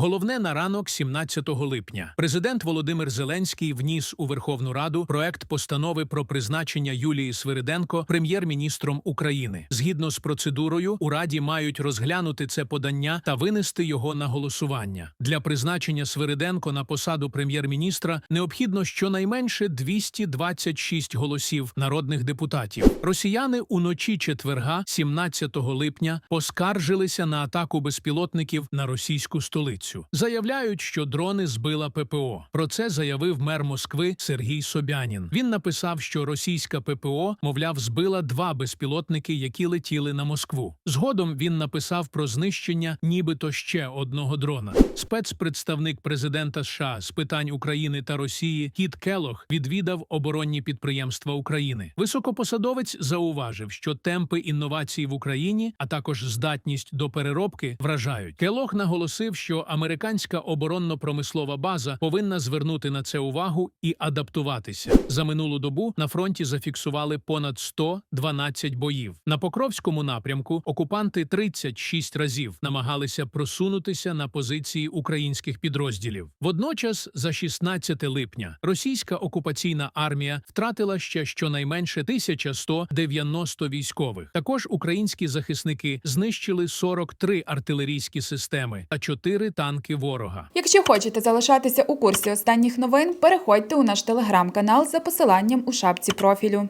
Головне на ранок 17 липня. Президент Володимир Зеленський вніс у Верховну Раду проект постанови про призначення Юлії Свириденко прем'єр-міністром України. Згідно з процедурою, у Раді мають розглянути це подання та винести його на голосування. Для призначення Свириденко на посаду прем'єр-міністра необхідно щонайменше 226 голосів народних депутатів. Росіяни уночі четверга, 17 липня, поскаржилися на атаку безпілотників на російську столицю. Заявляють, що дрони збила ППО. Про це заявив мер Москви Сергій Собянін. Він написав, що російська ППО, мовляв, збила два безпілотники, які летіли на Москву. Згодом він написав про знищення нібито ще одного дрона. Спецпредставник президента США з питань України та Росії Кіт Келох відвідав оборонні підприємства України. Високопосадовець зауважив, що темпи інновацій в Україні, а також здатність до переробки, вражають. Келох наголосив, що американська оборонно-промислова база повинна звернути на це увагу і адаптуватися. За минулу добу на фронті зафіксували понад 112 боїв. На Покровському напрямку окупанти 36 разів намагалися просунутися на позиції українських підрозділів. Водночас, за 16 липня, російська окупаційна армія втратила ще щонайменше 1190 військових. Також українські захисники знищили 43 артилерійські системи та 4 танки ворога. Якщо хочете залишатися у курсі останніх новин, переходьте у наш телеграм-канал за посиланням у шапці профілю.